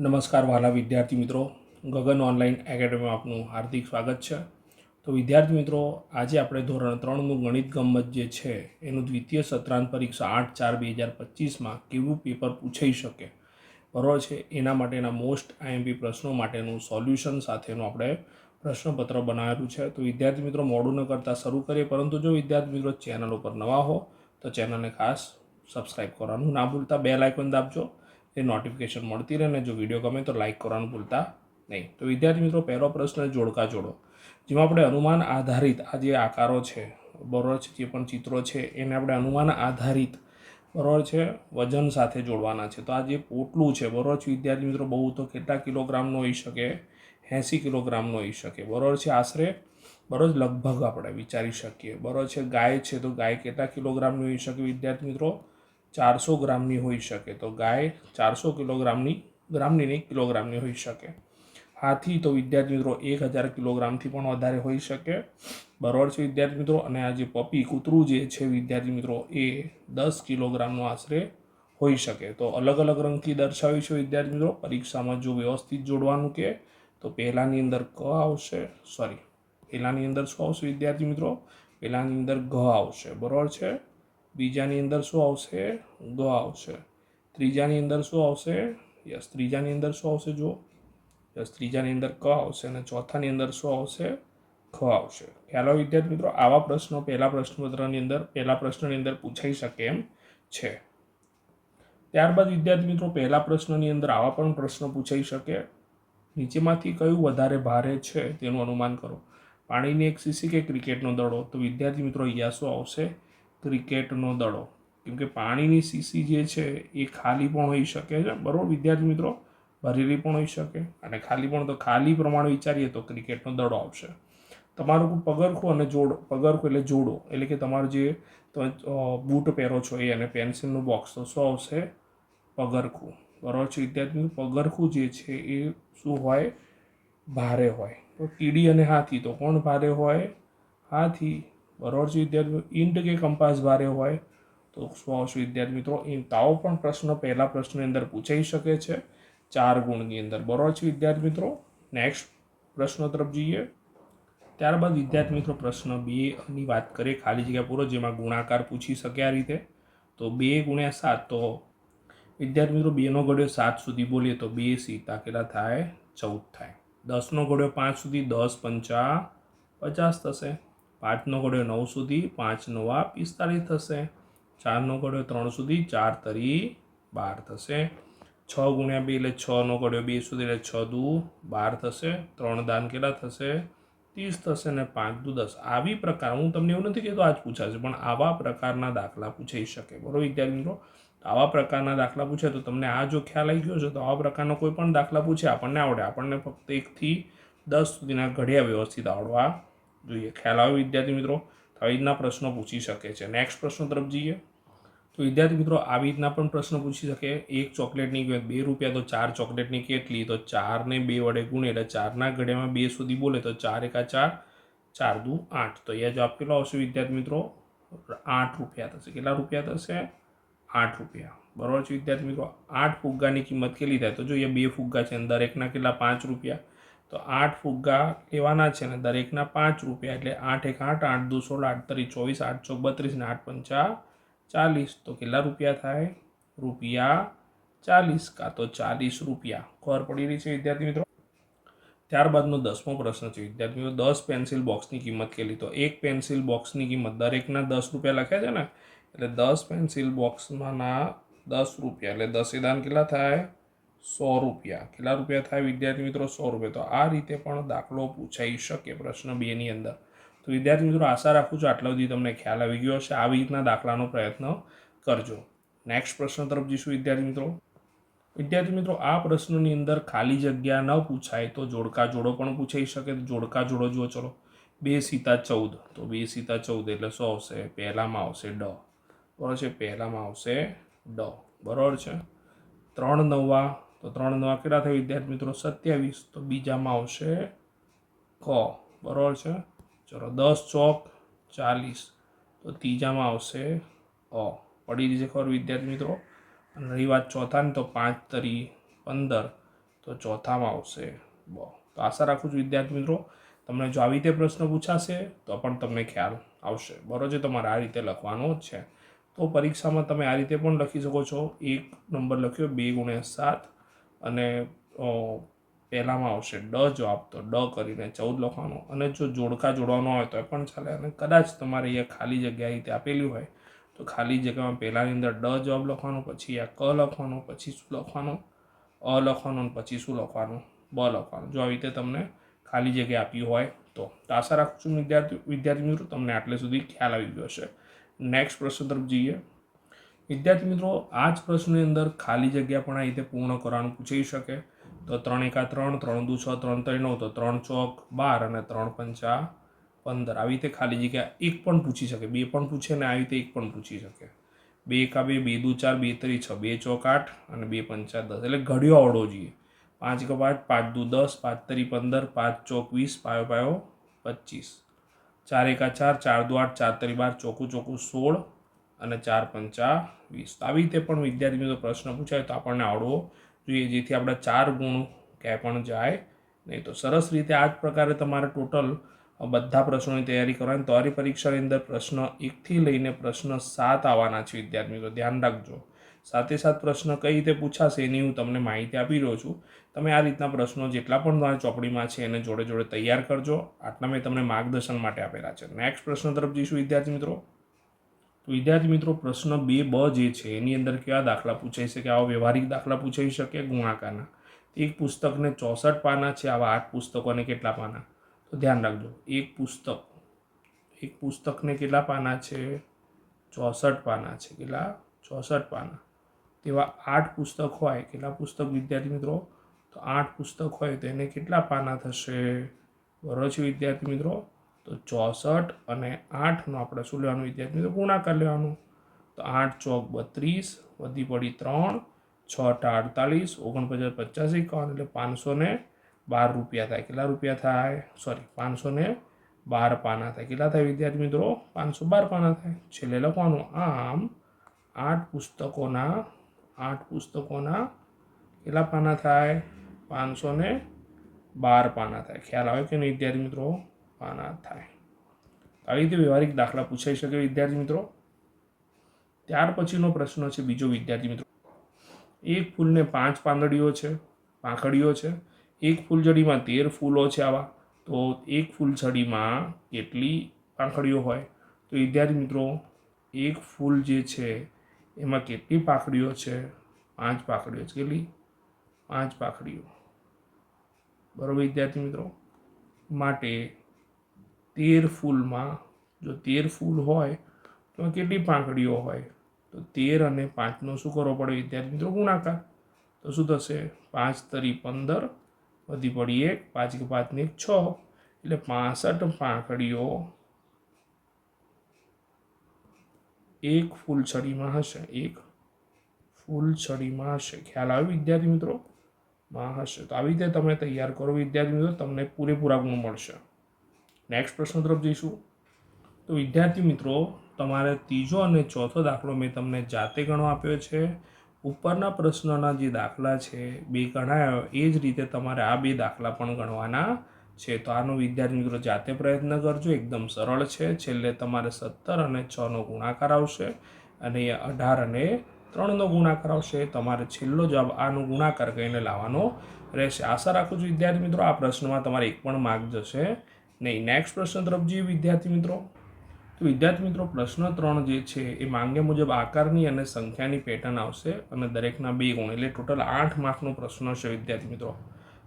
નમસ્કાર વાલા વિદ્યાર્થી મિત્રો. ગગન ઓનલાઈન એકેડમીમાં આપનું હાર્દિક સ્વાગત છે. તો વિદ્યાર્થી મિત્રો, આજે આપણે ધોરણ ત્રણનું ગણિત ગમ્મત જે છે, એનું દ્વિતીય સત્રાંત પરીક્ષા આઠ ચાર બે હજાર પચીસમાં કેવું પેપર પૂછાઈ શકે? બરાબર છે. એના માટેના મોસ્ટ આઈએમપી પ્રશ્નો માટેનું સોલ્યુશન સાથેનું આપણે પ્રશ્નપત્ર બનાવેલું છે. તો વિદ્યાર્થી મિત્રો, મોડું ન કરતાં શરૂ કરીએ. પરંતુ જો વિદ્યાર્થી મિત્રો ચેનલ ઉપર નવા હો, તો ચેનલને ખાસ સબસ્ક્રાઈબ કરવાનું ના ભૂલતા. બે લાઇકન દાબજો. એ નોટિફિકેશન મળતી રહે ને જો વીડિયો ગમે તો લાઇક કરવાનું ભૂલતા નહીં. તો વિદ્યાર્થી મિત્રો, પહેલો પ્રશ્ન જોડકા જોડો. જેમાં આપણે અનુમાન આધારિત આ જે આકારો છે, બરોબર છે, જે પણ ચિત્રો છે, એને આપણે અનુમાન આધારિત, બરોબર છે, વજન સાથે જોડવાના છે. તો આ જે પોટલું છે, બરોબર છે, વિદ્યાર્થી મિત્રો, બહુ તો કેટલા કિલોગ્રામનો હોઈ શકે? એંસી કિલોગ્રામનો હોઈ શકે. બરોબર છે, આશરે? બરોબર, લગભગ આપણે વિચારી શકીએ. બરોબર છે, ગાય છે, તો ગાય કેટલા કિલોગ્રામની હોઈ શકે? વિદ્યાર્થી મિત્રો ચારસો ગ્રામની હોઈ શકે. તો ગાય ચારસો કિલોગ્રામની, ગ્રામની નહીં, કિલોગ્રામની હોઈ શકે. હાથી તો વિદ્યાર્થી મિત્રો એક હજાર કિલોગ્રામથી પણ વધારે હોઈ શકે. બરોબર છે વિદ્યાર્થી મિત્રો અને આ જે પપી કૂતરું જે છે વિદ્યાર્થી મિત્રો એ દસ કિલોગ્રામનું આશરે હોઈ શકે. તો અલગ અલગ રંગથી દર્શાવ્યું છે વિદ્યાર્થી મિત્રો. પરીક્ષામાં જો વ્યવસ્થિત જોડવાનું કે, તો પહેલાંની અંદર ક આવશે. સોરી પહેલાંની અંદર શું આવશે વિદ્યાર્થી મિત્રો? પહેલાંની અંદર ઘ આવશે. બરોબર છે? બીજાની અંદર શું આવશે? ગ આવશે. ત્રીજાની અંદર શું આવશે? યસ, ત્રીજાની અંદર શું આવશે જુઓ. યસ, ત્રીજાની અંદર ક આવશે અને ચોથાની અંદર શું આવશે? ખ આવશે. ખ્યાલ વિદ્યાર્થી મિત્રો, આવા પ્રશ્નો પહેલા પ્રશ્નપત્રની અંદર, પહેલા પ્રશ્નની અંદર પૂછાઈ શકે એમ છે. ત્યારબાદ વિદ્યાર્થી મિત્રો, પહેલા પ્રશ્નની અંદર આવા પણ પ્રશ્નો પૂછાઈ શકે. નીચેમાંથી કયું વધારે ભારે છે તેનું અનુમાન કરો. પાણીની એક સીસી કે ક્રિકેટનો દડો. તો વિદ્યાર્થી મિત્રો, અહીંયા શું આવશે? ક્રિકેટનો દડો. કેમકે પાણીની સીસી જે છે એ ખાલી પણ હોઈ શકે છે. બરાબર? વિદ્યાર્થી મિત્રો, ભરેલી પણ હોઈ શકે અને ખાલી પણ. તો ખાલી પ્રમાણે વિચારીએ તો ક્રિકેટનો દડો આવશે. તમારું પગરખું અને જોડો, પગરખું એટલે જોડો, એટલે કે તમારું જે તમે બૂટ પહેરો છો એ અને પેન્સિલનું બોક્સ, તો શું આવશે? પગરખું. બરાબર છે? વિદ્યાર્થી પગરખું જે છે એ શું હોય? ભારે હોય. તો કીડી અને હાથી. તો કોણ ભારે હોય? હાથી. બરાબર? છે વિદ્યાર્થી ઇન્ટ કે કંપાસ ભારે હોય, તો વિદ્યાર્થી મિત્રો આવો પણ પ્રશ્ન, પહેલા પ્રશ્નની અંદર પૂછાઈ શકે છે. ચાર ગુણની અંદર. બરોબર છે વિદ્યાર્થી મિત્રો? નેક્સ્ટ પ્રશ્ન તરફ જઈએ. ત્યારબાદ વિદ્યાર્થી મિત્રો, પ્રશ્ન બે ની વાત કરીએ. ખાલી જગ્યા પૂરો, જેમાં ગુણાકાર પૂછી શકે આ રીતે. તો બે ગુણ્યા સાત, તો વિદ્યાર્થી મિત્રો બેનો ઘડ્યો સાત સુધી બોલીએ તો બે સીતા કેટલા થાય? ચૌદ થાય. દસનો ઘડ્યો પાંચ સુધી દસ પંચા પચાસ થશે. પાંચનો ઘડ્યો નવ સુધી પાંચ નવા પિસ્તાલીસ થશે. ચારનો ઘડ્યો ત્રણ સુધી ચાર તરી બાર થશે. છ ગુણ્યા બે એટલે છનો ઘડ્યો બે સુધી એટલે છ દુ બાર થશે. ત્રણ દાન કેટલા થશે? ત્રીસ થશે ને પાંચ દુ દસ. આવી પ્રકાર, હું તમને એવું નથી કહેતો આજ પૂછાશે, પણ આવા પ્રકારના દાખલા પૂછાઈ શકે. બરોબર વિદ્યાર્થી મિત્રો? આવા પ્રકારના દાખલા પૂછે તો તમને આ જો ખ્યાલ આવી ગયો છે, તો આવા પ્રકારનો કોઈ પણ દાખલા પૂછે આપણને આવડે. આપણને ફક્ત એકથી દસ સુધીના ઘડિયા વ્યવસ્થિત આવડવા જોઈએ ખ્યાલ આવે વિદ્યાર્થી મિત્રો? તો આવી રીતના પ્રશ્નો પૂછી શકે છે. નેક્સ્ટ પ્રશ્ન તરફ જઈએ. તો વિદ્યાર્થી મિત્રો, આવી રીતના પણ પ્રશ્ન પૂછી શકે. એક ચોકલેટની કિંમત બે રૂપિયા, તો ચાર ચોકલેટની કેટલી? તો ચારને બે વડે ગુણે એટલે ચારના ઘડિયામાં બે સુધી બોલે તો ચાર એકા ચાર ચાર દુ આઠ. તો અહીંયા જવાબ કેટલો આવશે વિદ્યાર્થી મિત્રો? આઠ રૂપિયા થશે. કેટલા રૂપિયા થશે? આઠ રૂપિયા. બરાબર છે વિદ્યાર્થી મિત્રો? આઠ ફુગ્ગાની કિંમત કેટલી થાય? તો જોઈએ બે ફુગ્ગા છે અંદર. દરેકના કેટલા? પાંચ રૂપિયા. તો આઠ ફુગ્ગા લેવાના છે ને દરેકના પાંચ રૂપિયા એટલે આઠ એક આઠ આઠ દુ સોળ, આઠ તરી ચોવીસ, આઠ ચોક બત્રીસ ને આઠ પંચા ચાલીસ. તો કેટલા રૂપિયા થાય? રૂપિયા ચાલીસ કાં તો ચાલીસ રૂપિયા. ખબર પડી રહી છે વિદ્યાર્થી મિત્રો? ત્યારબાદનો દસમો પ્રશ્ન છે. વિદ્યાર્થી મિત્રો, દસ પેન્સિલ બોક્સની કિંમત કેટલી? તો એક પેન્સિલ બોક્સની કિંમત દરેકના દસ રૂપિયા લખ્યા છે ને? એટલે દસ પેન્સિલ બોક્સમાંના દસ રૂપિયા. એટલે દસે દાન કેટલા થાય? સો રૂપિયા. કેટલા રૂપિયા થાય વિદ્યાર્થી મિત્રો? સો રૂપિયા. તો આ રીતે પણ દાખલો પૂછાઈ શકે પ્રશ્ન બેની અંદર. તો વિદ્યાર્થી મિત્રો, આશા રાખું છું આટલા સુધી તમને ખ્યાલ આવી ગયો હશે. આવી રીતના દાખલાનો પ્રયત્ન કરજો. નેક્સ્ટ પ્રશ્ન તરફ જઈશું વિદ્યાર્થી મિત્રો. વિદ્યાર્થી મિત્રો, આ પ્રશ્નની અંદર ખાલી જગ્યા ન પૂછાય તો જોડકા જોડો પણ પૂછાઈ શકે. તો જોડકા જોડો જુઓ, ચલો. બે સીતા ચૌદ. તો બે સીતા ચૌદ એટલે શું આવશે. પહેલામાં આવશે ડ. બરાબર છે? પહેલામાં આવશે ડ. બરાબર છે? ત્રણ નવા તો ત્રણ નવા કેટલા થાય. વિદ્યાર્થી મિત્રો, સત્યાવીસ. તો બીજામાં આવશે ક. બરોબર છે? ચલો, દસ ચોક ચાલીસ. તો ત્રીજામાં આવશે અ. પડી રહી છે ખબર, વિદ્યાર્થી મિત્રો? અને રહી વાત ચોથાની, તો પાંચ તરી પંદર. તો ચોથામાં આવશે બ. તો આશા રાખું છું, વિદ્યાર્થી મિત્રો, તમને જો આવી રીતે પ્રશ્ન પૂછાશે, તો પણ તમને ખ્યાલ આવશે. બરોબર છે? તમારે આ રીતે લખવાનો જ છે. તો પરીક્ષામાં તમે આ રીતે પણ લખી શકો છો. એક નંબર લખ્યો, બે ગુણ્યા સાત. અને પહેલામાં આવશે ડ જવાબ તો ડ કરીને ચૌદ લખવાનો. અને જો જોડકા જોડવાનો હોય તો પણ ચાલે. અને કદાચ તમારે અહીંયા ખાલી જગ્યા રીતે આપેલી હોય તો ખાલી જગ્યામાં પહેલાંની અંદર ડ જવાબ લખવાનો, પછી આ ક લખવાનો, પછી શું લખવાનો, અ લખવાનો પછી શું લખવાનું, બ લખવાનું. જો આવી રીતે તમને ખાલી જગ્યા આપી હોય તો. આશા રાખું છું વિદ્યાર્થી વિદ્યાર્થી મિત્રો, તમને આટલે સુધી ખ્યાલ આવી ગયો હશે. નેક્સ્ટ પ્રશ્ન તરફ જઈએ. વિદ્યાર્થી મિત્રો, આ જ પ્રશ્નની અંદર ખાલી જગ્યા પણ આ રીતે પૂર્ણ કરવાનું પૂછી શકે. તો ત્રણ એકા ત્રણ ત્રણ દુ છ, ત્રણ ત્રણ નવ, તો ત્રણ ચોક બાર અને ત્રણ પંચા પંદર. આવી રીતે ખાલી જગ્યા એક પણ પૂછી શકે. બે પણ પૂછે ને આવી રીતે એક પણ પૂછી શકે. બે એકા બે બે દુ ચાર, બે ત્રી છ, બે ચોક આઠ અને બે પંચા દસ. એટલે ઘડિયો આવડવો જોઈએ. પાંચ એકા પાંચ પાંચ દુ દસ, પાંચ તરી પંદર, પાંચ ચોક વીસ, પાયો પાયો પચીસ. ચાર એકા ચાર ચાર દુ આઠ, ચાર તરી બાર, ચોકું ચોકું સોળ અને ચાર પંચા વીસ. આવી રીતે પણ વિદ્યાર્થી મિત્રો પ્રશ્ન પૂછાય તો આપણને આવડવો જોઈએ, જેથી આપણે ચાર ગુણ ક્યાંય પણ જાય નહીં. તો સરસ રીતે આ જ પ્રકારે તમારે ટોટલ બધા પ્રશ્નોની તૈયારી કરવાની. તમારી પરીક્ષાની અંદર પ્રશ્ન એકથી લઈને પ્રશ્ન સાત આવવાના છે વિદ્યાર્થી મિત્રો ધ્યાન રાખજો. સાથે સાથ પ્રશ્ન કઈ રીતે પૂછાશે એની હું તમને માહિતી આપી રહ્યો છું. તમે આ રીતના પ્રશ્નો જેટલા પણ તમારી ચોપડીમાં છે એને જોડે જોડે તૈયાર કરજો. આટલા મેં તમને માર્ગદર્શન માટે આપેલા છે. નેક્સ્ટ પ્રશ્ન તરફ જઈશું વિદ્યાર્થી મિત્રો. તો વિદ્યાર્થી મિત્રો, પ્રશ્ન બે બ જે છે, એની અંદર કેવા દાખલા પૂછાઈ શકે? આવા વ્યવહારિક દાખલા પૂછાઈ શકે ગુણાકારના. એક પુસ્તકને ચોસઠ પાના છે, આવા આઠ પુસ્તકોને કેટલા પાના? તો ધ્યાન રાખજો, એક પુસ્તક, એક પુસ્તકને કેટલા પાના છે? ચોસઠ પાના છે, કેટલા? ચોસઠ પાના. તેવા આઠ પુસ્તક હોય, કેટલા પુસ્તક વિદ્યાર્થી મિત્રો? તો આઠ પુસ્તક હોય, તો એને કેટલા પાના થશે? બરોબર છે વિદ્યાર્થી મિત્રો તો ચોસઠ અને આઠનો આપણે શું લેવાનું વિદ્યાર્થી તો ગુણાકાર લેવાનું. તો આઠ ચોક બત્રીસ, વધી પડી ત્રણ, છ અઠા અડતાલીસ ઓગણપચાસ પચાસ એકાવન એટલે પાંચસો ને બાર રૂપિયા થાય. કેટલા રૂપિયા થાય? સોરી પાંચસો ને બાર પાના થાય. કેટલા થાય વિદ્યાર્થી મિત્રો? પાંચસો બાર પાના થાય. છેલ્લે લખવાનું, આમ આઠ પુસ્તકોના આઠ પુસ્તકોના કેટલા પાના થાય? પાંચસો ને બાર પાના થાય. ખ્યાલ આવે કે નહીં વિદ્યાર્થી મિત્રો? પાના થાય. આવી રીતે વ્યવહારિક દાખલા પૂછાઈ શકે વિદ્યાર્થી મિત્રો? ત્યાર પછીનો પ્રશ્ન છે, બીજો વિદ્યાર્થી મિત્રો. એક ફૂલને પાંચ પાંદડીઓ છે, પાંખડીઓ છે, એક ફૂલઝડીમાં તેર ફૂલો છે આવા, તો એક ફૂલઝડીમાં કેટલી પાંખડીઓ હોય? તો વિદ્યાર્થી મિત્રો, એક ફૂલ જે છે, એમાં કેટલી પાંખડીઓ છે? પાંચ પાંખડીઓ છે. કેટલી? પાંચ પાંખડીઓ. બરોબર વિદ્યાર્થી મિત્રો? માટે તેર ફૂલમાં જો તેર ફૂલ હોય, તો કેટલી પાંખડીઓ હોય? તો તેર અને પાંચનો શું કરવો પડે? વિદ્યાર્થી મિત્રો, ગુણાકાર. તો શું થશે? પાંચ તરી પંદર વધી પડી એક, પાંચ કે પાંચને એક છ. એટલે પાસઠ પાંખડીઓ એક ફૂલછડીમાં હશે. એક ફૂલછડીમાં હશે. ખ્યાલ આવે વિદ્યાર્થી મિત્રો? માં હશે. તો આવી રીતે તમે તૈયાર કરો વિદ્યાર્થી મિત્રો, તમને પૂરેપૂરા ગુણ મળશે. નેક્સ્ટ પ્રશ્ન તરફ જઈશું. તો વિદ્યાર્થી મિત્રો, તમારે ત્રીજો અને ચોથો દાખલો મેં તમને જાતે ગણો આપ્યો છે. ઉપરના પ્રશ્નના જે દાખલા છે, બે ગણાયો, એ જ રીતે તમારે આ બે દાખલા પણ ગણવાના છે. તો આનો વિદ્યાર્થી મિત્રો જાતે પ્રયત્ન કરજો, એકદમ સરળ છે. છેલ્લે તમારે સત્તર અને છનો ગુણાકાર આવશે અને અઢાર અને ત્રણનો ગુણાકાર આવશે. તમારે છેલ્લો જવાબ આનો ગુણાકાર કરીને લાવવાનો રહેશે. આશા રાખું છું વિદ્યાર્થી મિત્રો, આ પ્રશ્નમાં તમારે એક પણ માર્ક જશે. નહીં નેક્સ્ટ પ્રશ્ન તરફ જઈએ વિદ્યાર્થી મિત્રો. તો વિદ્યાર્થી મિત્રો, પ્રશ્ન ત્રણ જે છે એ માંગ્યા મુજબ આકારની અને સંખ્યાની પેટર્ન આવશે અને દરેકના બે ગુણ, એટલે ટોટલ આઠ માર્કનો પ્રશ્ન છે વિદ્યાર્થી મિત્રો.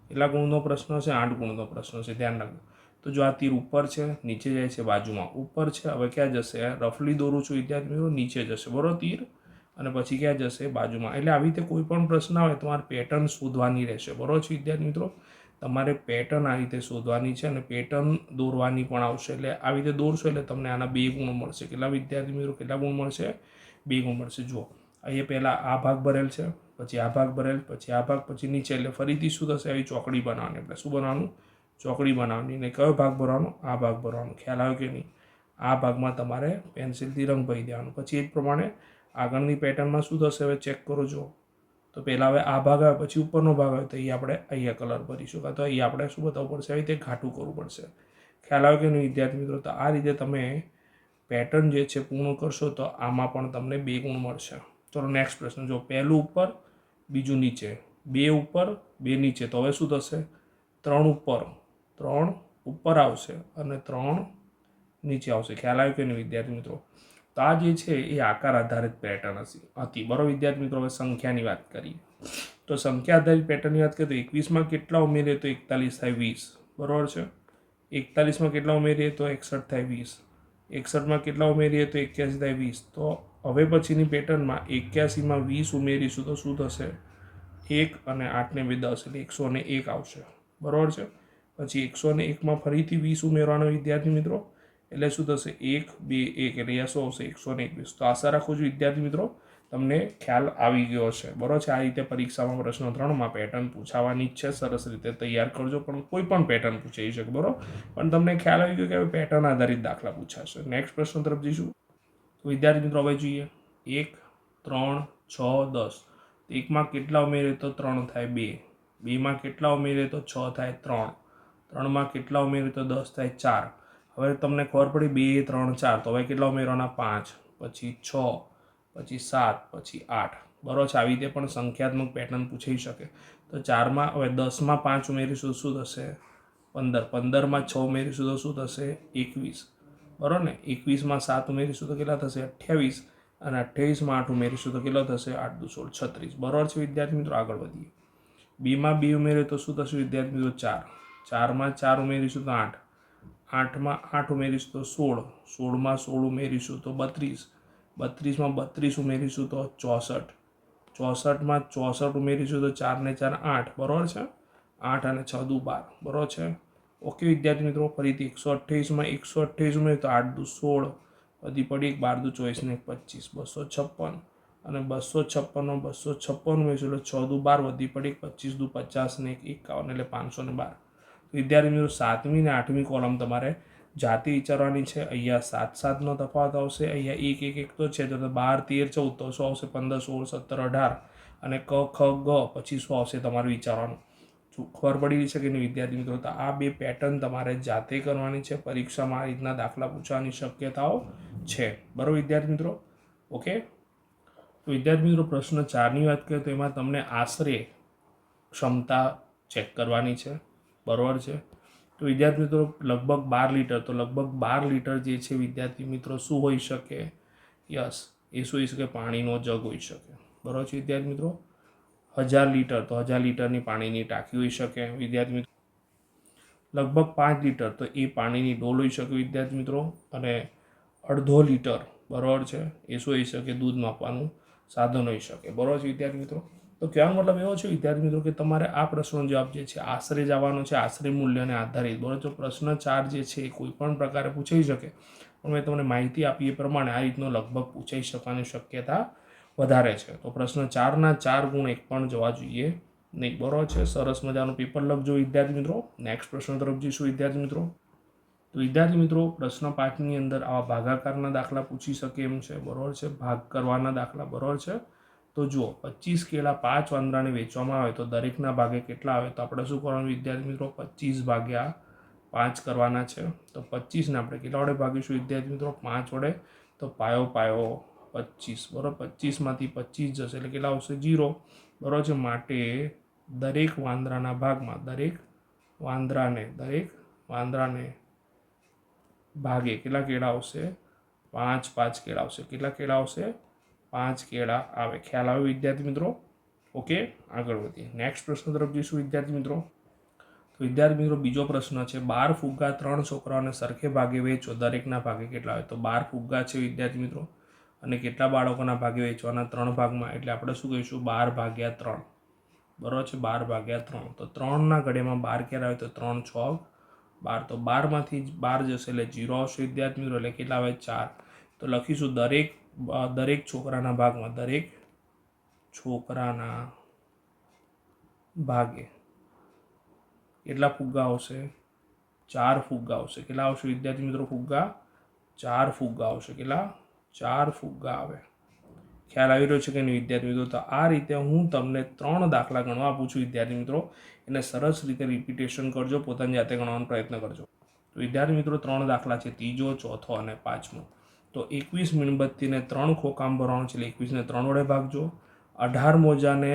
કેટલા ગુણનો પ્રશ્ન છે? આઠ ગુણનો પ્રશ્ન છે, ધ્યાન રાખજો. તો જો આ તીર ઉપર છે, નીચે જાય છે, બાજુમાં ઉપર છે, હવે ક્યાં જશે? રફલી દોરું છું વિદ્યાર્થી મિત્રો, નીચે જશે, બરોબર? તીર. અને પછી ક્યાં જશે? બાજુમાં. એટલે આવી રીતે કોઈ પણ પ્રશ્ન આવે તમારે પેટર્ન શોધવાની રહેશે, બરાબર છે વિદ્યાર્થી મિત્રો? તમારે પેટર્ન આ રીતે શોધવાની છે અને પેટર્ન દોરવાની પણ આવશે. એટલે આવી રીતે દોરશો એટલે તમને આના બે ગુણ મળશે. કેટલા વિદ્યાર્થી મિત્રો કેટલા ગુણ મળશે? બે ગુણ મળશે. જુઓ. અહીંયા પહેલાં આ ભાગ ભરેલ છે, પછી આ ભાગ ભરેલ, પછી આ ભાગ, પછી નીચે. એટલે ફરીથી શું થશે? આવી ચોકડી બનાવવાની. એટલે શું બનાવવાનું? ચોકડી બનાવવાની. અને કયો ભાગ ભરવાનો? આ ભાગ ભરવાનો. ખ્યાલ આવ્યો કે નહીં? આ ભાગમાં તમારે પેન્સિલથી રંગ ભરી દેવાનો. પછી એ જ પ્રમાણે આગળની પેટર્નમાં શું થશે? હવે ચેક કરો જો તો પહેલાં હવે આ ભાગ આવે પછી ઉપરનો ભાગ આવે તો એ આપણે અહીંયા કલર ભરીશું. કાં તો અહીંયા આપણે શું બતાવવું પડશે? આવી રીતે ઘાટું કરવું પડશે. ખ્યાલ આવે કે નહીં વિદ્યાર્થી મિત્રો? તો આ રીતે તમે પેટર્ન જે છે પૂર્ણ કરશો તો આમાં પણ તમને બે ગુણ મળશે. ચલો નેક્સ્ટ પ્રશ્ન. જો પહેલું ઉપર, બીજું નીચે. બે ઉપર, બે નીચે. તો હવે શું થશે? ત્રણ ઉપર. ત્રણ ઉપર આવશે અને ત્રણ નીચે આવશે. ખ્યાલ આવ્યો કે નહીં વિદ્યાર્થી મિત્રો? તો આ જે છે એ આકાર આધારિત પેટર્ન હશે. હતી બરો વિદ્યાર્થી મિત્રો, હવે સંખ્યાની વાત કરીએ. તો સંખ્યા આધારિત પેટર્નની વાત કરીએ તો એકવીસમાં કેટલા ઉમેરીએ તો એકતાલીસ થાય વીસ. બરાબર છે? એકતાલીસમાં કેટલા ઉમેરીએ તો એકસઠ થાય વીસ. એકસઠમાં કેટલા ઉમેરીએ તો એક્યાસી થાય વીસ. તો હવે પછીની પેટર્નમાં એક્યાસીમાં વીસ ઉમેરીશું તો શું થશે? એક અને આઠને બે દસ, એટલે એકસો અને એક આવશે. બરાબર છે? પછી એકસો અને એકમાં ફરીથી વીસ ઉમેરવાનો વિદ્યાર્થી મિત્રો એટલે શું થશે? એક, બે, એક, એટલે યસો આવશે, એકસો ને એકવીસ. તો આશા રાખું છું, વિદ્યાર્થી મિત્રો, તમને ખ્યાલ આવી ગયો છે બરાબર છે? આ રીતે પરીક્ષામાં પ્રશ્ન ત્રણમાં પેટર્ન પૂછાવાની જ છે. સરસ રીતે તૈયાર કરજો, પણ કોઈ પણ પેટર્ન પૂછાઈ શકે બરાબર? પણ તમને ખ્યાલ આવી ગયો કે હવે પેટર્ન આધારિત દાખલા પૂછાશે. નેક્સ્ટ પ્રશ્ન તરફ જઈશું. તો વિદ્યાર્થી મિત્રો, હવે જોઈએ. એક, ત્રણ, છ, દસ. એકમાં કેટલા ઉમેરે તો ત્રણ થાય? બે. બેમાં કેટલા ઉમેરે તો છ થાય? ત્રણ. ત્રણમાં કેટલા ઉમેરે તો દસ થાય? ચાર. હવે તમને ખબર પડી બે, ત્રણ, ચાર. તો હવે કેટલા ઉમેરવાના? પાંચ. પછી છ, પછી સાત, પછી આઠ. બરોબર છે? આવી રીતે પણ સંખ્યાત્મક પેટર્ન પૂછાઈ શકે. તો ચારમાં, હવે દસમાં પાંચ ઉમેરીશું, શું થશે? પંદર. પંદરમાં છ ઉમેરીશું, તો શું થશે? એકવીસ. બરાબર ને? એકવીસમાં સાત ઉમેરીશું, તો કેટલા થશે? અઠ્યાવીસ. અને અઠ્યાવીસમાં આઠ ઉમેરીશું, તો કેટલો થશે? આઠ દુ સોળ, છત્રીસ. બરાબર છે વિદ્યાર્થી મિત્રો? આગળ વધીએ. બીમાં બે ઉમેરીએ તો શું થશે વિદ્યાર્થી મિત્રો? ચાર. ચારમાં ચાર ઉમેરીશું, તો આઠ. આઠમાં આઠ ઉમેરીશું તો સોળ, સોળમાં સોળ ઉમેરીશું તો બત્રીસ, બત્રીસમાં બત્રીસ ઉમેરીશું તો ચોસઠ, ચોસઠમાં ચોસઠ ઉમેરીશું તો ચારને ચાર આઠ, બરાબર છે? આઠ અને છ દુ બાર, બરાબર છે? ઓકે વિદ્યાર્થી મિત્રો, ફરીથી એકસો અઠ્યાવીસમાં એકસો અઠ્યાવીસ ઉમેરી તો આઠ દુ સોળ વધી પડી એક, બાર દુ ચોવીસ ને પચીસ, બસો છપ્પન અને બસો છપ્પનનો બસો છપ્પન ઉમેરીશું એટલે છ દુ બાર, વધી પડી પચીસ દુ પચાસ ને એક, એકાવન એટલે પાંચસો ને બાર. વિદ્યાર્થી મિત્રો, સાતમી ને આઠમી કોલમ તમારે જાતિ વિચારવાની છે. અહીંયા સાત સાતનો તફાવત આવશે. અહીંયા એક એક એક તો છે. તો બાર, તેર, ચૌદ, તો શું આવશે? પંદર, સોળ, સત્તર, અઢાર અને ક, ખ, ગ પછી શું આવશે તમારે વિચારવાનું? ખબર પડી છે કે નહીં વિદ્યાર્થી મિત્રો? તો આ બે પેટર્ન તમારે જાતે કરવાની છે. પરીક્ષામાં આ રીતના દાખલા પૂછવાની શક્યતાઓ છે. બરાબર વિદ્યાર્થી મિત્રો? ઓકે? તો વિદ્યાર્થી મિત્રો, પ્રશ્ન ચારની વાત કરીએ તો એમાં તમને આશરે ક્ષમતા ચેક કરવાની છે. બરાબર છે? તો વિદ્યાર્થી મિત્રો, લગભગ બાર લીટર, તો લગભગ બાર લીટર જે છે વિદ્યાર્થી મિત્રો, શું હોઈ શકે? યસ, એ શું હોઈ શકે? પાણીનો જગ હોઈ શકે. બરાબર છે વિદ્યાર્થી મિત્રો? હજાર લીટર, તો હજાર લીટરની પાણીની ટાંકી હોઈ શકે વિદ્યાર્થી મિત્રો. લગભગ પાંચ લીટર, તો એ પાણીની ડોલ હોઈ શકે વિદ્યાર્થી મિત્રો. અને અડધો લીટર, બરાબર છે? એ શું હોઈ શકે? દૂધ માપવાનું સાધન હોઈ શકે. બરાબર છે વિદ્યાર્થી મિત્રો? તો કહેવાનો મતલબ એવો છે, વિદ્યાર્થી મિત્રો, કે તમારે આ પ્રશ્નનો જવાબ જે છે, આશરે જવાનો છે, આશરે મૂલ્યને આધારિત. બરાબર તો પ્રશ્ન ચાર જે છે એ કોઈ પણ પ્રકારે પૂછાઈ શકે, પણ મેં તમને માહિતી આપી એ પ્રમાણે આ રીતનો લગભગ પૂછાઈ શકવાની શક્યતા વધારે છે. તો પ્રશ્ન ચારના ચાર ગુણ એક પણ જવા જોઈએ. નહીં બરાબર છે, સરસ મજાનું પેપર લખજો વિદ્યાર્થી મિત્રો. નેક્સ્ટ પ્રશ્ન તરફ જઈશું વિદ્યાર્થી મિત્રો. તો વિદ્યાર્થી મિત્રો, પ્રશ્ન પાંચની અંદર આવા ભાગાકારના દાખલા પૂછી શકે એમ છે. બરાબર છે, ભાગ કરવાના દાખલા, બરાબર છે. તો જુઓ, પચીસ કેળા પાંચ વાંદરાને વેચવામાં આવે તો દરેકના ભાગે કેટલા આવે? તો આપણે શું કરવાનું વિદ્યાર્થી મિત્રો? પચીસ ભાગ્યા પાંચ કરવાના છે. તો પચીસને આપણે કેટલા વડે ભાગીશું? વિદ્યાર્થી મિત્રો, પાંચ વડે. તો પાયો પાયો પચીસ. બરાબર? પચીસમાંથી પચીસ જશે. એટલે કેટલા આવશે? જીરો બરાબર છે? માટે દરેક વાંદરાના ભાગમાં, દરેક વાંદરાને દરેક વાંદરાને ભાગે કેટલા કેળા આવશે? પાંચ પાંચ કેળા આવશે. કેટલા કેળા આવશે? પાંચ કેળા આવે. ખ્યાલ આવે વિદ્યાર્થી મિત્રો? ઓકે, આગળ વધીએ નેક્સ્ટ પ્રશ્ન તરફ જઈશું વિદ્યાર્થી મિત્રો. તો વિદ્યાર્થી મિત્રો, બીજો પ્રશ્ન છે, બાર ફુગ્ગા ત્રણ છોકરાઓને સરખે ભાગે વેચો. દરેકના ભાગે કેટલા આવે તો બાર ફુગ્ગા છે વિદ્યાર્થી મિત્રો. અને કેટલા બાળકોના ભાગે વેચવાના? ત્રણ ભાગમાં. એટલે આપણે શું કહીશું? બાર ભાગ્યા ત્રણ. બરાબર છે? બાર ભાગ્યા ત્રણ. તો ત્રણના ઘડિયામાં બાર ક્યારે આવે? તો ત્રણ છ. બાર તો બારમાંથી જ બાર જશે, એટલે જીરો આવશે વિદ્યાર્થી મિત્રો. એટલે કેટલા આવે? ચાર. તો લખીશું, દરેક દરેક છોકરાના ભાગમાં, દરેક છોકરાના ભાગે કેટલા ફુગ્ગા આવશે? ચાર ફુગ્ગા આવશે. કેટલા આવશે વિદ્યાર્થી મિત્રો ફુગ્ગા? ચાર ફુગ્ગા આવશે. કેટલા? ચાર ફુગ્ગા આવે. ખ્યાલ આવી રહ્યો છે કે નહીં વિદ્યાર્થી મિત્રો? તો આ રીતે હું તમને ત્રણ દાખલા ગણવા આપું છું વિદ્યાર્થી મિત્રો. એને સરસ રીતે રિપીટેશન કરજો, પોતાની જાતે ગણવાનો પ્રયત્ન કરજો. તો વિદ્યાર્થી મિત્રો, ત્રણ દાખલા છે. ત્રીજો, ચોથો અને પાંચમો. તો એકવીસ મીણબત્તીને ત્રણ ખોકામ ભરવાનું છે. એટલે એકવીસને ત્રણ વડે ભાગજો અઢાર મોજાને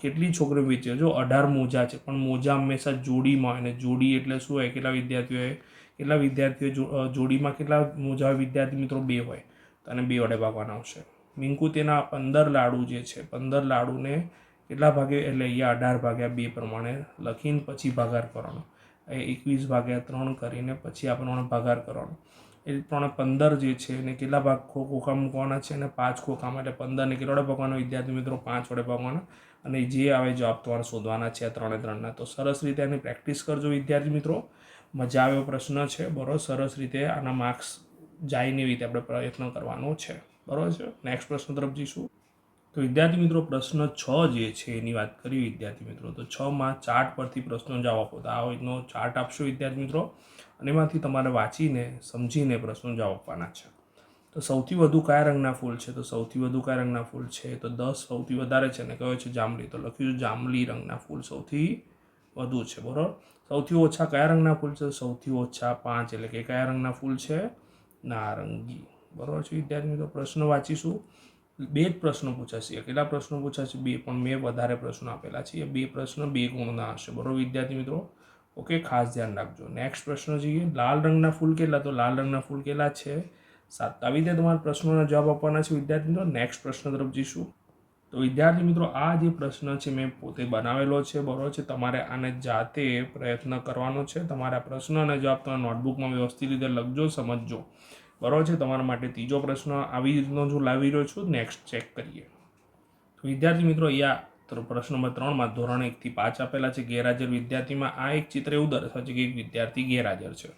કેટલી છોકરીઓ વેચી? જો અઢાર મોજા છે, પણ મોજા હંમેશા જોડીમાં હોય અને જોડી એટલે શું હોય? કેટલા વિદ્યાર્થીઓએ કેટલા વિદ્યાર્થીઓ જોડીમાં કેટલા મોજા હોય? વિદ્યાર્થી મિત્રો બે હોય. તો અને બે વડે ભાગવાના આવશે. મિંકુ તેના પંદર લાડુ જે છે, પંદર લાડુને કેટલા ભાગે? એટલે અહીંયા અઢાર ભાગ્યા બે પ્રમાણે લખીને પછી ભાગાર કરવાનો. એકવીસ ભાગ્યા ત્રણ કરીને પછી આ પ્રમાણે ભાગાર કરવાનો. એ પ્રમાણે પંદર જે છે એને કેટલા ભાગ ખો ખોખા મૂકવાના છે અને પાંચ ખોખામાં? એટલે પંદરને કેટલા વડે ભાગવાના? વિદ્યાર્થી મિત્રો, પાંચ વડે ભાગવાના. અને જે આવે જવાબ તમારે શોધવાના છે આ ત્રણે ત્રણના. તો સરસ રીતે એની પ્રેક્ટિસ કરજો વિદ્યાર્થી મિત્રો. મજા આવ્યો પ્રશ્ન છે. બરાબર? સરસ રીતે આના માર્ક્સ જાય એવી રીતે આપણે પ્રયત્ન કરવાનો છે. બરોબર છે? નેક્સ્ટ પ્રશ્ન તરફ જઈશું. તો વિદ્યાર્થી મિત્રો, પ્રશ્ન છ જે છે એની વાત કરી વિદ્યાર્થી મિત્રો. તો છમાં ચાર્ટ પરથી પ્રશ્નો જવાબ આપો. તો આ રીતનો ચાર્ટ આપશો વિદ્યાર્થી મિત્રો. અને એમાંથી તમારે વાંચીને, સમજીને પ્રશ્નો જવાબ આપવાના છે. તો સૌથી વધુ કયા રંગના ફૂલ છે? તો સૌથી વધુ કયા રંગના ફૂલ છે? તો દસ સૌથી વધારે છે અને કયો છે? જાંબલી. તો લખ્યું છે જાંબલી રંગના ફૂલ સૌથી વધુ છે, બરાબર? સૌથી ઓછા કયા રંગના ફૂલ છે? સૌથી ઓછા પાંચ. એટલે કે કયા રંગના ફૂલ છે? નારંગી. બરાબર છે વિદ્યાર્થી મિત્રો? પ્રશ્ન વાંચીશું. બે જ પ્રશ્નો પૂછાશે. કેટલા પ્રશ્નો પૂછાશે? બે. પણ મેં વધારે પ્રશ્નો આપેલા છે. બે પ્રશ્ન બે ગુણના હશે. બરાબર વિદ્યાર્થી મિત્રો? ઓકે, ખાસ ધ્યાન રાખજો. નેક્સ્ટ પ્રશ્ન જોઈએ. લાલ રંગના ફૂલ કેટલા? તો લાલ રંગના ફૂલ કેટલા છે? સાત. આવી રીતે તમારા પ્રશ્નોના જવાબ આપવાના છે. વિદ્યાર્થી મિત્રો નેક્સ્ટ પ્રશ્ન તરફ જઈશું. તો વિદ્યાર્થી મિત્રો, આ જે પ્રશ્ન છે મેં પોતે બનાવેલો છે, બરોબર છે. તમારે આને જાતે પ્રયત્ન કરવાનો છે. તમારા પ્રશ્ન જવાબ તમે નોટબુકમાં વ્યવસ્થિત રીતે લખજો, સમજજો. બરોબર છે? તમારા માટે ત્રીજો પ્રશ્ન આવી રીતનો જો લાવી રહ્યો છું. નેક્સ્ટ ચેક કરીએ. તો વિદ્યાર્થી મિત્રો, અહીંયા તો પ્રશ્ન નંબર ત્રણમાં ધોરણ એકથી પાંચ આપેલા છે. ગેરહાજર વિદ્યાર્થીમાં આ એક ચિત્ર એવું દર્શાવે છે કે એક વિદ્યાર્થી ગેરહાજર છે.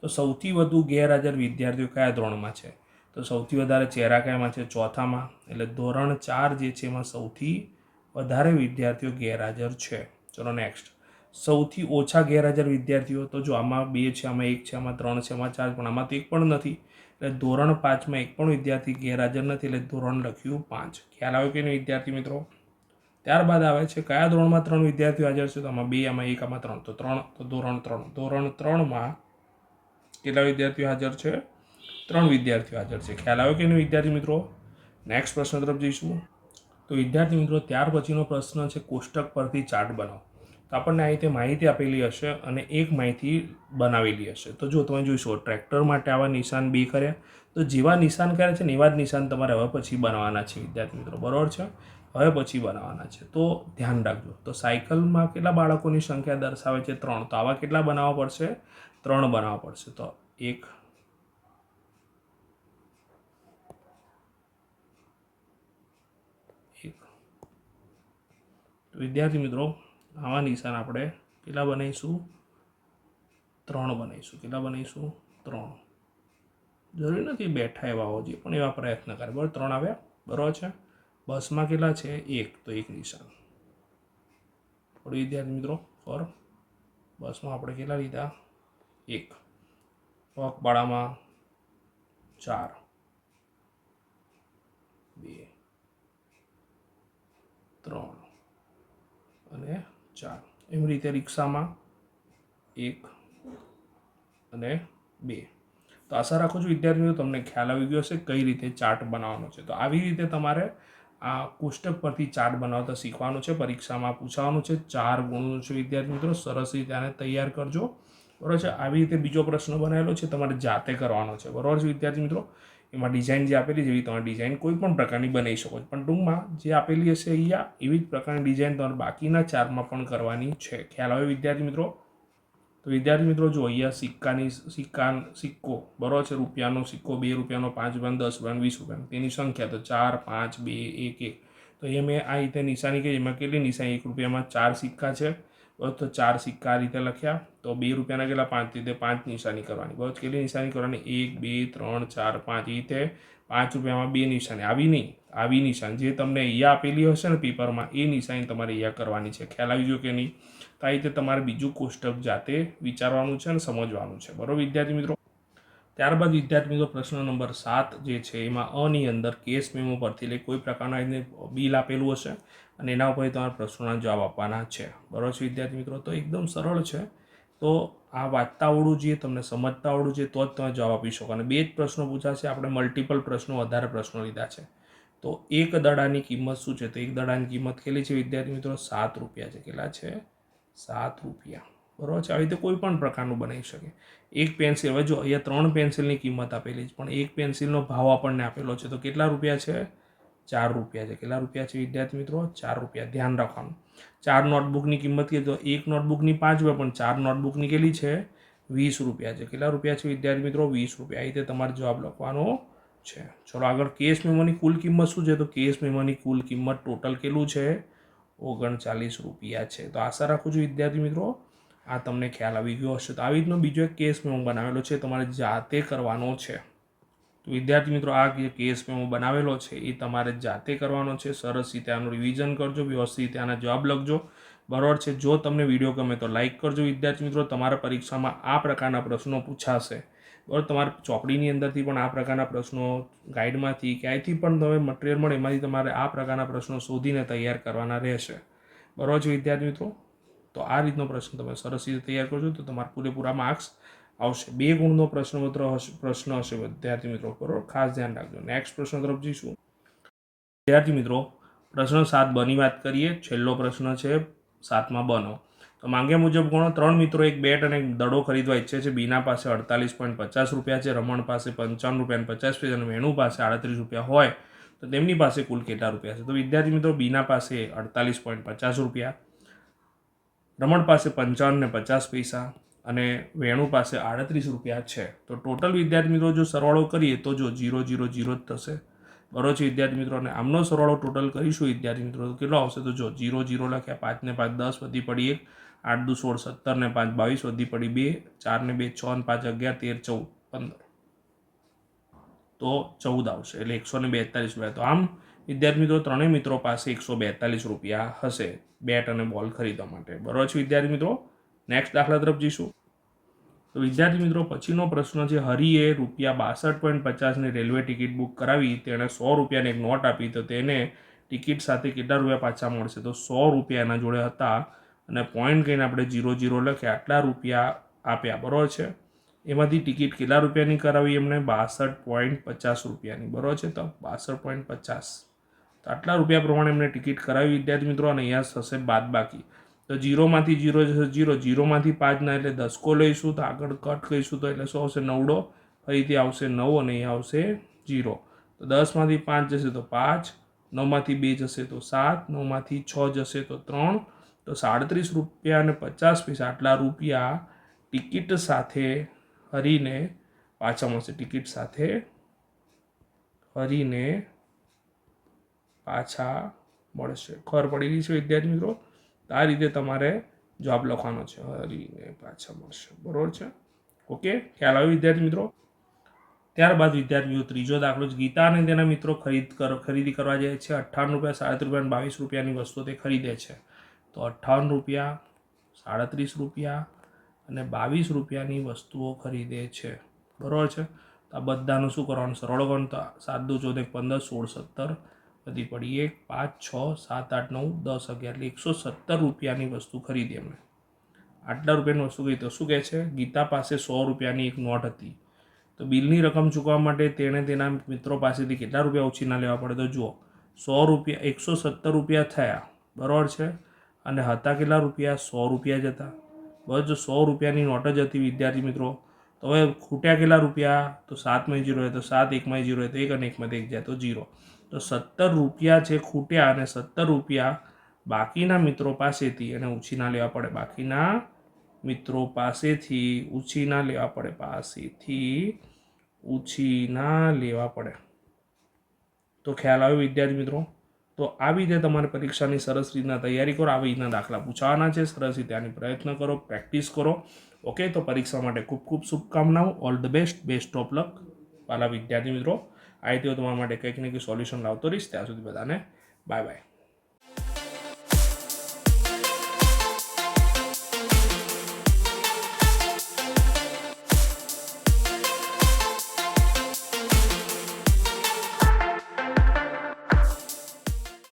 તો સૌથી વધુ ગેરહાજર વિદ્યાર્થીઓ કયા ધોરણમાં છે? તો સૌથી વધારે ચહેરા કયામાં છે? ચોથામાં. એટલે ધોરણ ચાર જે છે એમાં સૌથી વધારે વિદ્યાર્થીઓ ગેરહાજર છે. ચલો નેક્સ્ટ સૌથી ઓછા ગેરહાજર વિદ્યાર્થીઓ તો જો આમાં બે છે, આમાં એક છે, આમાં ત્રણ છે, આમાં ચાર પણ આમાં તો એક પણ નથી. એટલે ધોરણ પાંચમાં એક પણ વિદ્યાર્થી ગેરહાજર નથી. એટલે ધોરણ લખ્યું પાંચ. ખ્યાલ આવ્યો કે વિદ્યાર્થી મિત્રો? ત્યારબાદ આવે છે, કયા ધોરણમાં ત્રણ વિદ્યાર્થીઓ હાજર છે? તો આમાં બે, આમાં એક, આમાં ત્રણ. તો ત્રણ, તો ધોરણ ત્રણ. ધોરણ ત્રણમાં કેટલા વિદ્યાર્થીઓ હાજર છે? ત્રણ વિદ્યાર્થીઓ હાજર છે. ખ્યાલ આવ્યો કે નહીં વિદ્યાર્થી મિત્રો? નેક્સ્ટ પ્રશ્ન તરફ જઈશું. તો વિદ્યાર્થી મિત્રો, ત્યાર પછીનો પ્રશ્ન છે, કોષ્ટક પરથી ચાર્ટ બનાવો. તો આપણને આ રીતે માહિતી આપેલી હશે અને એક માહિતી બનાવેલી હશે. તો જો તમે જોઈશો ટ્રેક્ટર માટે આવા નિશાન બે કર્યા. તો જેવા નિશાન કર્યા છે ને, એવા જ નિશાન તમારે હવે પછી બનાવવાના છે, વિદ્યાર્થી મિત્રો. બરાબર છે? હવે પછી બનાવવાના છે. તો ધ્યાન રાખજો. તો સાયકલમાં કેટલા બાળકોની સંખ્યા દર્શાવે છે? ત્રણ. તો આવા કેટલા બનાવવા પડશે? ત્રણ બનાવવા પડશે. તો એક. વિદ્યાર્થી મિત્રો આવા નિશાન આપણે કેટલા બનાવીશું? ત્રણ બનાવીશું. કેટલા બનાવીશું? ત્રણ. જરૂરી નથી બેઠા એવા હોવા જોઈએ, પણ એવા પ્રયત્ન કરે. બરાબર? ત્રણ આવ્યા? બરાબર છે. બસમાં કેટલા છે? એક. તો એક નિશાન. થોડી વિદ્યાર્થી મિત્રો, ફોર. બસમાં આપણે કેટલા લીધા? એક. પગપાળામાં ચાર. બે. ત્રણ. ચાર. એવી રીતે રિક્ષામાં એક અને બે. તો આશા રાખું છું વિદ્યાર્થીઓ, તમને ખ્યાલ આવી ગયો હશે કઈ રીતે ચાર્ટ બનાવવાનો છે. તો આવી રીતે તમારે આ કોષ્ટક પરથી ચાર્ટ બનાવતા શીખવાનું છે, પરીક્ષામાં પૂછવાનું છે, ચાર ગુણનું છે. વિદ્યાર્થી મિત્રો, સરસ રીતે આને તૈયાર કરજો. બરાબર છે? આવી રીતે બીજો પ્રશ્ન બનાવેલો છે, તમારે જાતે કરવાનો છે. બરાબર છે વિદ્યાર્થી મિત્રો? એમાં ડિઝાઇન જે આપેલી છે એવી તમારે ડિઝાઇન કોઈ પણ પ્રકારની બનાવી શકો છો. પણ ટૂંકમાં જે આપેલી હશે અહીંયા એવી જ પ્રકારની ડિઝાઇન તમારે બાકીના ચારમાં પણ કરવાની છે. ખ્યાલ આવે વિદ્યાર્થી મિત્રો? તો વિદ્યાર્થી મિત્રો જો અહીંયા સિક્કાની સિક્કા સિક્કો, બરોબર છે? રૂપિયાનો સિક્કો, બે રૂપિયાનો, પાંચ રૂપિયાનો, દસ રૂપિયાનો, વીસ રૂપિયાનો, તેની સંખ્યા. તો ચાર, પાંચ, બે, એક એક. તો એ મેં આ રીતે નિશાની કહી એમાં કેટલી નિશાની? એક રૂપિયામાં ચાર સિક્કા છે. તો ચાર સિક્કા આ રીતે લખ્યા. તો બે રૂપિયાના કેટલા? પાંચ. રીતે પાંચ નિશાની કરવાની. બરોબર? કેટલી નિશાની કરવાની? એક, બે, ત્રણ, ચાર, પાંચ. એ રીતે પાંચ રૂપિયામાં બે નિશાની. આવી નહીં. આવી નિશાન. જે તમને અહીંયા આપેલી હશે ને પેપરમાં, એ નિશાની તમારે અહીંયા કરવાની છે. ખ્યાલ આવી ગયો કે નહીં? તો આ રીતે તમારે બીજું કોષ્ટક જાતે વિચારવાનું છે અને સમજવાનું છે. બરાબર? વિદ્યાર્થી મિત્રો? ત્યારબાદ વિદ્યાર્થી મિત્રો, પ્રશ્ન નંબર સાત જે છે, એમાં અની અંદર કેસ મેમો પરથી એટલે કોઈ પ્રકારના એને બિલ આપેલું હશે. અને એના ઉપર તમારા પ્રશ્નોના જવાબ આપવાના છે. બરાબર છે વિદ્યાર્થી મિત્રો? તો એકદમ સરળ છે. તો આ વાંચતા આવડવું જોઈએ તમને સમજતા આવડવું જોઈએ તો જ તમે જવાબ આપી શકો. અને બે જ પ્રશ્નો પૂછાશે. આપણે મલ્ટિપલ પ્રશ્નો, વધારે પ્રશ્નો લીધા છે. તો એક દડાની કિંમત શું છે? તો એક દડાની કિંમત કેટલી છે વિદ્યાર્થી મિત્રો? સાત રૂપિયા છે. કેટલા છે? સાત રૂપિયા. બરાબર છે? આવી રીતે કોઈ પણ પ્રકારનું બનાવી શકે. એક પેન્સિલ, હવે જો અહીંયા ત્રણ પેન્સિલની કિંમત આપેલી છે, પણ એક પેન્સિલનો ભાવ આપણને આપેલો છે, તો કેટલા રૂપિયા છે? ચાર રૂપિયા છે. કેટલા રૂપિયા છે વિદ્યાર્થી મિત્રો? ચાર રૂપિયા. ધ્યાન રાખવાનું. ચાર નોટબુકની કિંમત કહીએ તો એક નોટબુકની પાંચ રૂપિયા પણ ચાર નોટબુકની કેટલી છે? વીસ રૂપિયા છે. કેટલા રૂપિયા છે વિદ્યાર્થી મિત્રો? વીસ રૂપિયા. આ રીતે તમારે જવાબ લખવાનો છે. ચલો આગળ કેસ મેમોની કુલ કિંમત શું છે? તો કેસ મેમોની કુલ કિંમત ટોટલ કેટલું છે? ઓગણચાલીસ રૂપિયા છે. તો આશા રાખું છું વિદ્યાર્થી મિત્રો, આ તમને ખ્યાલ આવી ગયો હશે. તો આવી રીતનો બીજો એક કેસ મેમો બનાવેલો છે. તમારે જાતે કરવાનો છે. વિદ્યાર્થી મિત્રો, આ જે કેસ મેમો બનાવેલો છે, એ તમારે જાતે કરવાનો છે. સરસ રીતે આનું રિવિઝન કરજો, વ્યવસ્થિત રીતે આના જવાબ લખજો. બરાબર છે? જો તમને વીડિયો ગમે તો લાઇક કરજો વિદ્યાર્થી મિત્રો. તમારા પરીક્ષામાં આ પ્રકારના પ્રશ્નો પૂછાશે. બરાબર? તમારે ચોપડીની અંદરથી પણ આ પ્રકારના પ્રશ્નો ગાઈડમાંથી ક્યાંયથી પણ તમે મટીરિયલ મળે એમાંથી તમારે આ પ્રકારના પ્રશ્નો શોધીને તૈયાર કરવાના રહેશે. બરાબર છે વિદ્યાર્થી મિત્રો? તો આ રીતનો પ્રશ્ન તમે સરસ રીતે તૈયાર કરજો તો તમારા પૂરેપૂરા માર્ક્સ આવશે. બે ગુણનો પ્રશ્નપત્ર હશે, પ્રશ્ન હશે વિદ્યાર્થી મિત્રો બરોબર ખાસ ધ્યાન રાખજો. નેક્સ્ટ પ્રશ્ન તરફ જઈશું. વિદ્યાર્થી મિત્રો, પ્રશ્ન સાત બની વાત કરીએ. છેલ્લો પ્રશ્ન છે, સાતમાં બનો. તો માંગ્યા મુજબ ગણો, ત્રણ મિત્રો એક બેટ અને દડો ખરીદવા ઈચ્છે છે. બીના પાસે અડતાલીસ પોઈન્ટ પચાસ રૂપિયા છે. રમણ પાસે પંચાવન રૂપિયા પચાસ પૈસા અને વેણુ પાસે આડત્રીસ રૂપિયા હોય. તો તેમની પાસે કુલ કેટલા રૂપિયા છે? તો વિદ્યાર્થી મિત્રો, બીના પાસે અડતાલીસ પોઈન્ટ પચાસ રૂપિયા, રમણ પાસે પંચાવન ને પચાસ પૈસા અને વેણુ પાસે આડત્રીસ રૂપિયા છે. તો ટોટલ વિદ્યાર્થી મિત્રો જો સરવાળો કરીએ તો જો જીરો જીરો જીરો જ થશે. બરોબર છે વિદ્યાર્થી મિત્રો? અને આમનો સરવાળો ટોટલ કરીશું વિદ્યાર્થી મિત્રો કેટલો આવશે? તો જો જીરો જીરો લખ્યા, પાંચ ને પાંચ દસ વધી પડી એક આઠ દુ સોળ, સત્તર ને પાંચ, બાવીસ વધી પડી બે. ચાર ને બે, છ ને પાંચ, અગિયાર, તેર, ચૌદ, પંદર. તો ચૌદ આવશે, એટલે એકસો ને બેતાલીસ રૂપિયા. તો આમ વિદ્યાર્થી મિત્રો, ત્રણેય મિત્રો પાસે એકસો બેતાલીસ રૂપિયા હશે. બેટ અને બોલ ખરીદવા માટે. બરોબર છે વિદ્યાર્થી મિત્રો? નેક્સ્ટ દાખલા તરફ જઈશું. તો વિદ્યાર્થી મિત્રો, પછીનો પ્રશ્ન છે, હરિએ રૂપિયા બાસઠ પોઈન્ટ પચાસની રેલવે ટિકિટ બુક કરાવી, તેણે સો રૂપિયાની એક નોટ આપી, તો તેને ટિકિટ સાથે કેટલા રૂપિયા પાછા મળશે? તો સો રૂપિયા એના જોડે હતા અને પોઈન્ટ કહીને આપણે જીરો જીરો લખ્યા, આટલા રૂપિયા આપ્યા, બરોબર છે? એમાંથી ટિકિટ કેટલા રૂપિયાની કરાવી એમને બાસઠ પોઈન્ટ પચાસ રૂપિયાની, બરોબર છે? તો બાસઠ પોઈન્ટ પચાસ. તો આટલા રૂપિયા પ્રમાણે એમને ટિકિટ કરાવી, વિદ્યાર્થી મિત્રો, અને અહીંયા થશે બાદ બાકી તો જીરોમાંથી જીરો જશે, જીરો. જીરોમાંથી પાંચ ના એટલે દસકો લઈશું, તો આગળ કટ કહીશું તો એટલે શું આવશે નવડો, ફરીથી આવશે નવ અને અહીં આવશે જીરો. તો દસમાંથી પાંચ જશે તો પાંચ, નવમાંથી બે જશે તો સાત, નવમાંથી છ જશે તો ત્રણ. તો સાડત્રીસ રૂપિયા અને પચાસ પૈસા આટલા રૂપિયા ટિકિટ સાથે હરીને પાછા મળશે, ટિકિટ સાથે હરીને પાછા મળશે. ખબર પડી ગઈ છે વિદ્યાર્થી મિત્રો? તો આ રીતે તમારે જવાબ લખવાનો છે. હરીને પાછા મળશે. બરોબર છે? ઓકે? ખ્યાલ આવ્યો વિદ્યાર્થી મિત્રો? ત્યારબાદ વિદ્યાર્થીઓ, ત્રીજો દાખલો છે ગીતા અને તેના મિત્રો ખરીદ કર, ખરીદી કરવા જાય છે. અઠ્ઠાવન રૂપિયા, સાડત્રીસ રૂપિયા અને બાવીસ રૂપિયાની વસ્તુ તે ખરીદે છે. તો અઠ્ઠાવન રૂપિયા, સાડત્રીસ રૂપિયા અને બાવીસ રૂપિયાની વસ્તુઓ ખરીદે છે. બરાબર છે? તો આ બધાનું શું કરવાનું? સરળ ગણતા સાત દો ચૌદ પંદર, સોળ સત્તર બધી પડી એક, પાંચ, છ, સાત, આઠ, નવ, દસ, અગિયાર, એટલે એકસો સત્તર રૂપિયાની વસ્તુ ખરીદી એમણે. આટલા રૂપિયાની વસ્તુ કહી તો શું કહે છે? ગીતા પાસે સો રૂપિયાની એક નોટ હતી. તો બિલની રકમ ચૂકવવા માટે તેણે તેના મિત્રો પાસેથી કેટલા રૂપિયા ઉછીના લેવા પડે? તો જુઓ. સો રૂપિયા, એકસો સત્તર રૂપિયા થયા. બરાબર છે? અને હતા કેટલા રૂપિયા? સો રૂપિયા જ હતા. બસ જો સો રૂપિયાની નોટ જ હતી, વિદ્યાર્થી મિત્રો. તો હવે ખૂટ્યા કેટલા રૂપિયા? તો સાતમાં જીરો હોય તો સાત, એકમાં જીરો હોય તો એક અને એકમાં એક જાય તો જીરો. તો સત્તર રૂપિયા છે ખૂટ્યા અને સત્તર રૂપિયા બાકીના મિત્રો પાસેથી એને ઉછીના લેવા પડે બાકીના મિત્રો પાસેથી, ઉછીના લેવા પડે પાસેથી, ઉછીના લેવા પડે. તો ખ્યાલ આવ્યો વિદ્યાર્થી મિત્રો? તો આવી રીતે તમારે પરીક્ષાની સરસ રીતના તૈયારી કરો, આવી રીતના દાખલા પૂછાવાના છે, સરસ રીતે આની પ્રયત્ન કરો, પ્રેક્ટિસ કરો. ઓકે, તો પરીક્ષા માટે ખૂબ ખૂબ શુભકામનાઓ. All the best best of luck. વાલા વિદ્યાર્થી મિત્રો આ રીતે તમારા માટે કંઈક ને કંઈક સોલ્યુશન લાવતો રહીશ. ત્યાં સુધી બધાને બાય બાય